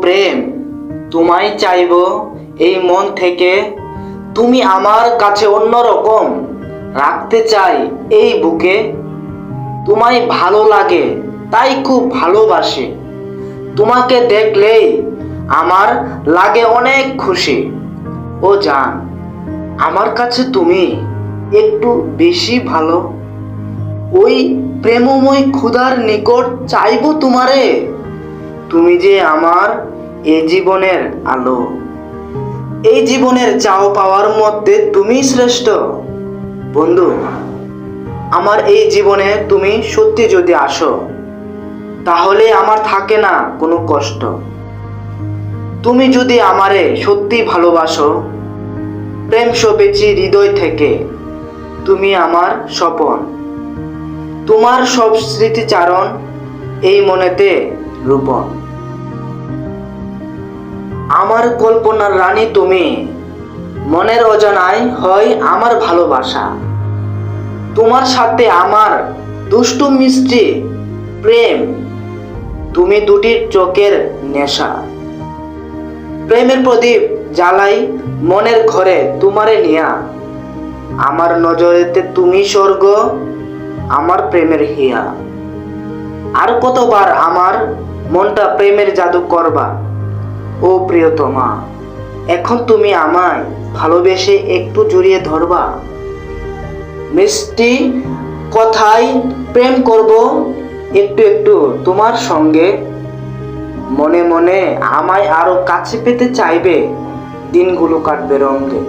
প্রেম, তোমায় চাইব এই মন থেকে। তুমি আমার কাছে অন্যরকম রাখতে চাই এই বুকে। তোমায় ভালো লাগে, তাই খুব ভালোবাসি। তোমাকে দেখলেই আমার লাগে অনেক খুশি। ও জান, আমার কাছে তুমি একটু বেশি ভালো। ওই প্রেমময় ক্ষুধার নিকট চাইব তোমারে। তুমি যে আমার এই জীবনের আলো। এই জীবনের চাও পাওয়ার মধ্যে তুমি শ্রেষ্ঠ। বন্ধু, আমার এই জীবনে তুমি সত্যি যদি আসো, তাহলে আমার থাকে না কোনো কষ্ট। তুমি যদি আমারে সত্যি ভালোবাসো, প্রেম সপেছি হৃদয় থেকে তুমি আমার স্বপন। তোমার সব স্মৃতিচারণ এই মনেতে রূপন আমার কল্পনার রানী তুমি। মনের অজানায় হয় আমার ভালোবাসা। তোমার সাথে আমার দুষ্টু মিষ্টি প্রেম। তুমি দুটির চোখের নেশা। প্রেমের প্রদীপ জ্বালাই মনের ঘরে তোমারে নিয়া। আমার নজরেতে তুমি স্বর্গ, আমার প্রেমের হিয়া। আর কতবার আমার মনটা প্রেমের জাদু করবা। ও প্রিয়তমা, এখন তুমি আমায় ভালোবেসে একটু জড়িয়ে ধরবা। মিষ্টি কথায় প্রেম করব একটু একটু তোমার সঙ্গে। মনে মনে আমায় আরও কাছে পেতে চাইবে, দিনগুলো কাটবে রঙ্গে